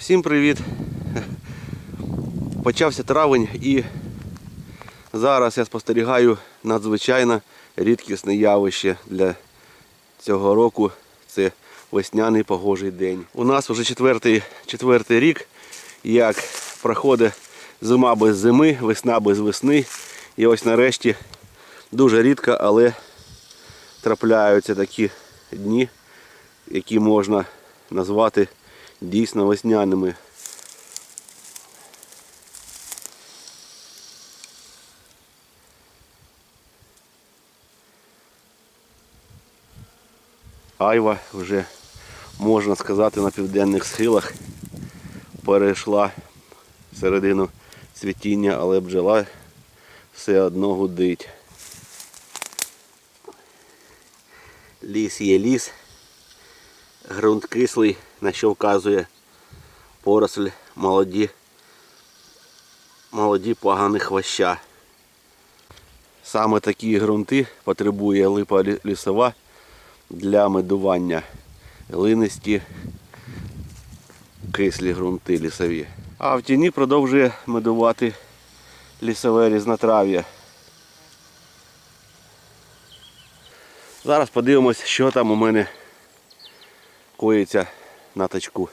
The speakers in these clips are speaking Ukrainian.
Всім привіт! Почався травень і зараз я спостерігаю надзвичайно рідкісне явище для цього року. Це весняний погожий день. У нас вже четвертий, четвертий рік, як проходить зима без зими, весна без весни. І ось нарешті дуже рідко, але трапляються такі дні, які можна назвати дійсно весняними. Айва вже, можна сказати, на південних схилах перейшла середину цвітіння, але бджола все одно гудить. Ліс є ліс, ґрунт кислий, на що вказує поросль молоді, молоді пагани хвоща. Саме такі ґрунти потребує липа лісова для медування глинисті кислі ґрунти лісові. А в тіні продовжує медувати лісове різнотрав'я. Зараз подивимось, що там у мене коїться на тачку.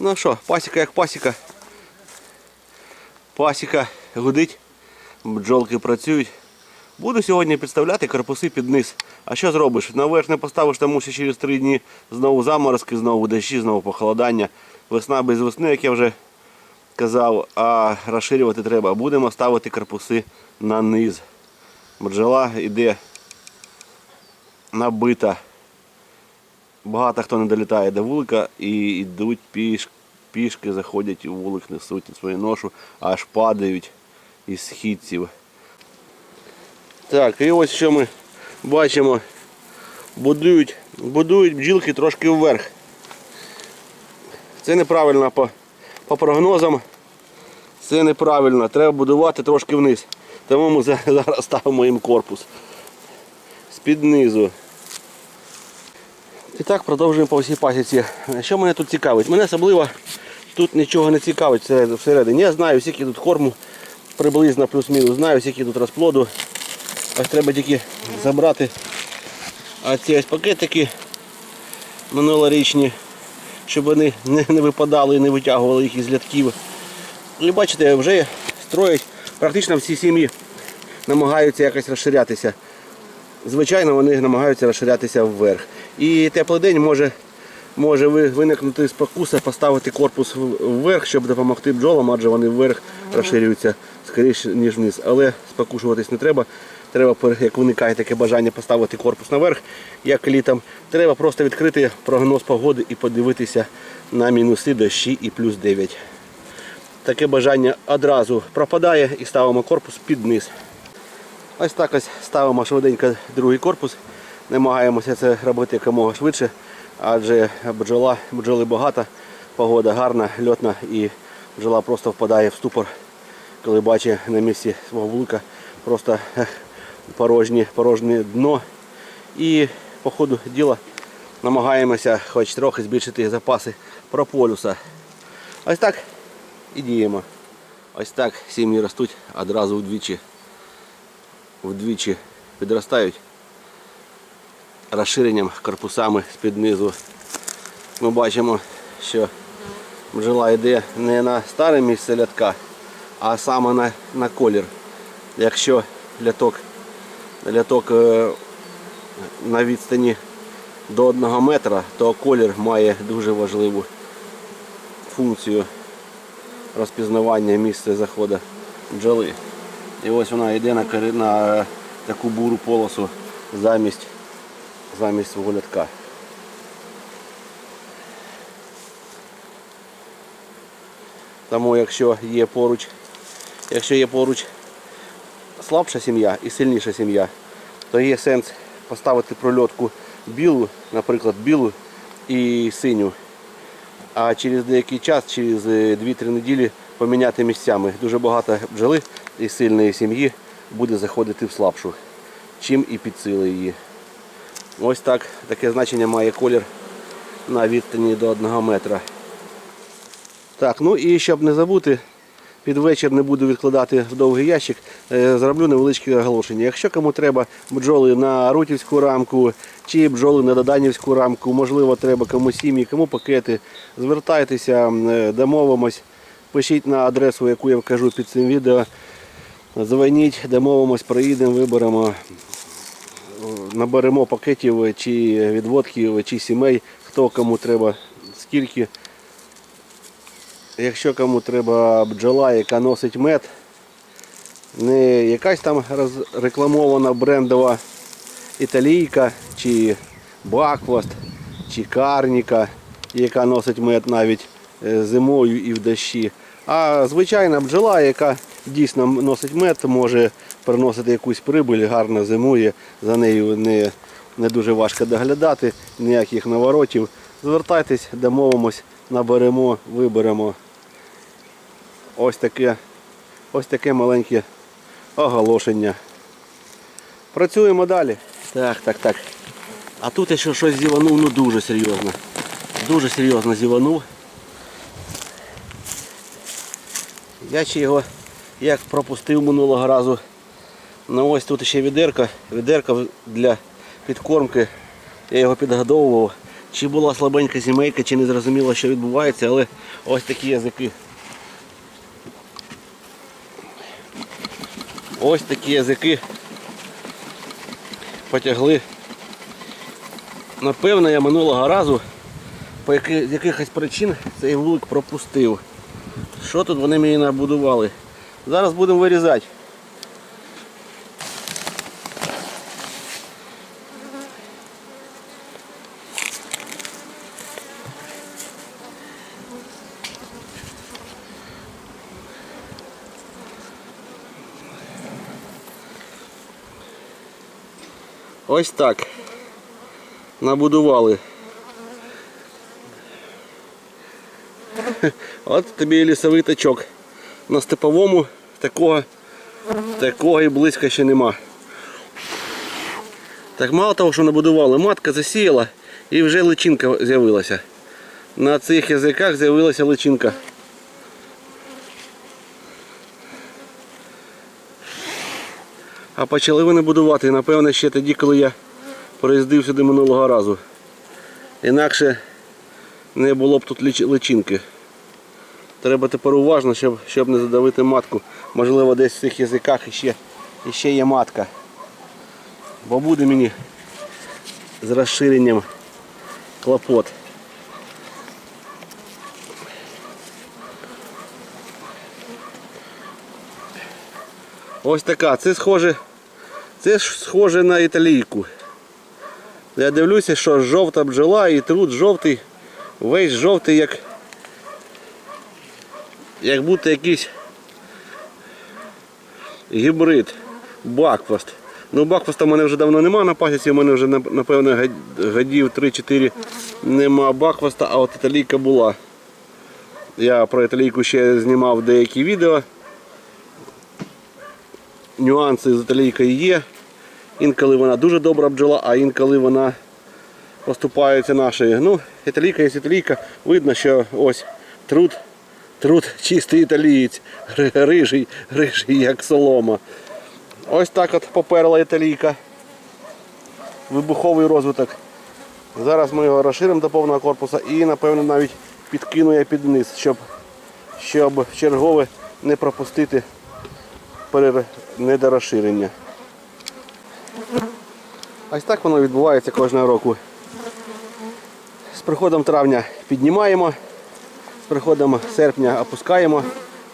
Ну що, пасіка як пасіка. Пасіка гудить, бджолки працюють. Буду сьогодні підставляти корпуси під низ. А що зробиш? Наверх не поставиш, тому що через три дні знову заморозки, знову дощі, знову похолодання. Весна без весни, як я вже казав, а розширювати треба. Будемо ставити корпуси на низ. Бджола йде набита. Багато хто не долітає до вулика і йдуть піш, пішки, заходять у вулик, несуть свою ношу, аж падають із східців. Так, і ось що ми бачимо. Будують, будують бджілки трошки вверх. Це неправильно по, по прогнозам. Це неправильно. Треба будувати трошки вниз. Тому ми зараз ставимо їм корпус. З-під низу. І так продовжуємо по всій пасіці. Що мене тут цікавить? Мене особливо тут нічого не цікавить всередині. Я знаю, скільки тут корму, приблизно плюс-мінус, знаю, скільки тут розплоду. Ось треба тільки забрати а ці ось пакетики минулорічні, щоб вони не, не випадали і не витягували їх із лядків. І бачите, вже строять практично всі сім'ї намагаються якось розширятися. Звичайно, вони намагаються розширятися вверх. І теплий день може, може ви- виникнути спокуса поставити корпус вверх, щоб допомогти бджолам, адже вони вверх розширюються скоріше, ніж вниз. Але спокушуватись не треба. Треба, як виникає таке бажання поставити корпус наверх, як літом, треба просто відкрити прогноз погоди і подивитися на мінуси дощі і плюс 9. Таке бажання одразу пропадає і ставимо корпус під низ. Ось так ось ставимо швиденько другий корпус. Намагаємося це робити якомога швидше, адже бджола, бджоли багато, погода гарна, льотна і бджола просто впадає в ступор, коли бачить на місці свого вулика просто порожнє, порожнє дно. І по ходу діла намагаємося хоч трохи збільшити запаси прополюса. Ось так і діємо. Ось так сім'ї ростуть одразу вдвічі вдвічі підростають розширенням корпусами з-під низу. Ми бачимо, що бджола йде не на старе місце лятка, а саме на, на колір. Якщо ляток, ляток е, на відстані до 1 метра, то колір має дуже важливу функцію розпізнавання місця заходу бджоли. І ось вона йде на, на таку буру полосу замість, замість свого лятка. Тому якщо є поруч, якщо є поруч слабша сім'я і сильніша сім'я, то є сенс поставити прольотку білу, наприклад, білу і синю. А через деякий час, через е, 2-3 неділі поміняти місцями. Дуже багато бджоли із сильної сім'ї буде заходити в слабшу, чим і підсили її. Ось так, таке значення має колір на відстані до 1 метра. Так, ну і щоб не забути, під вечір не буду відкладати в довгий ящик, е, зроблю невеличке оголошення. Якщо кому треба бджоли на рутівську рамку чи бджоли на доданівську рамку, можливо, треба кому сім'ї, кому пакети, звертайтеся, е, домовимось, пишіть на адресу, яку я вкажу під цим відео. Дзвоніть, домовимось, приїдемо, виберемо, наберемо пакетів чи відводків, чи сімей, хто кому треба, скільки. Якщо кому треба бджола, яка носить мед, не якась там рекламована брендова італійка, чи баквост, чи карніка, яка носить мед навіть е, зимою і в дощі, а звичайна бджола, яка дійсно носить мед, може приносити якусь прибиль, гарно зимує, за нею не, не дуже важко доглядати, ніяких наворотів. Звертайтесь, домовимось, наберемо, виберемо. Ось таке, ось таке маленьке оголошення. Працюємо далі. Так, так, так. А тут ще щось зіванув, ну дуже серйозно. Дуже серйозно зіванув. Я ще його як пропустив минулого разу. Ну ось тут ще відерка. Відерка для підкормки. Я його підгодовував. Чи була слабенька сімейка, чи не зрозуміло, що відбувається, але ось такі язики. Ось такі язики потягли. Напевно, я минулого разу по якихось причин цей вулик пропустив. Що тут вони мені набудували? Зараз будемо вирізати. Ось так. Набудували. От тобі і лісовий тачок. На степовому такого, такого і близько ще нема. Так мало того, що набудували, матка засіяла і вже личинка з'явилася. На цих язиках з'явилася личинка. А почали вони будувати, напевно, ще тоді, коли я приїздив сюди минулого разу. Інакше не було б тут личинки. Треба тепер уважно, щоб, щоб не задавити матку. Можливо, десь в цих язиках іще, іще є матка. Бо буде мені з розширенням клопот. Ось така. Це схоже, це схоже на італійку. Я дивлюся, що жовта бджола і труд жовтий, весь жовтий, як, як будто якийсь гібрид, бакфаст. Ну бакфаста в мене вже давно нема на пасіці, у мене вже напевно годів 3-4 нема бакфаста, а от італійка була. Я про італійку ще знімав деякі відео. Нюанси з італійкою є. Інколи вона дуже добра бджола, а інколи вона поступається нашою. Ну, італійка є італійка. Видно, що ось труд, труд чистий італієць, рижий, рижий, як солома. Ось так от поперла італійка. Вибуховий розвиток. Зараз ми його розширимо до повного корпуса і, напевно, навіть підкину я під низ, щоб, щоб чергове не пропустити недорозширення. Ось так воно відбувається кожного року. З приходом травня піднімаємо, з приходом серпня опускаємо,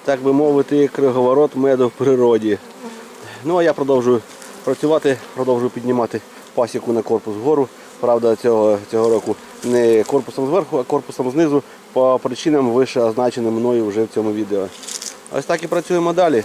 так би мовити, круговорот меду в природі. Ну а я продовжую працювати, продовжую піднімати пасіку на корпус вгору. Правда, цього, цього року не корпусом зверху, а корпусом знизу по причинам вище означеним мною вже в цьому відео. Ось так і працюємо далі.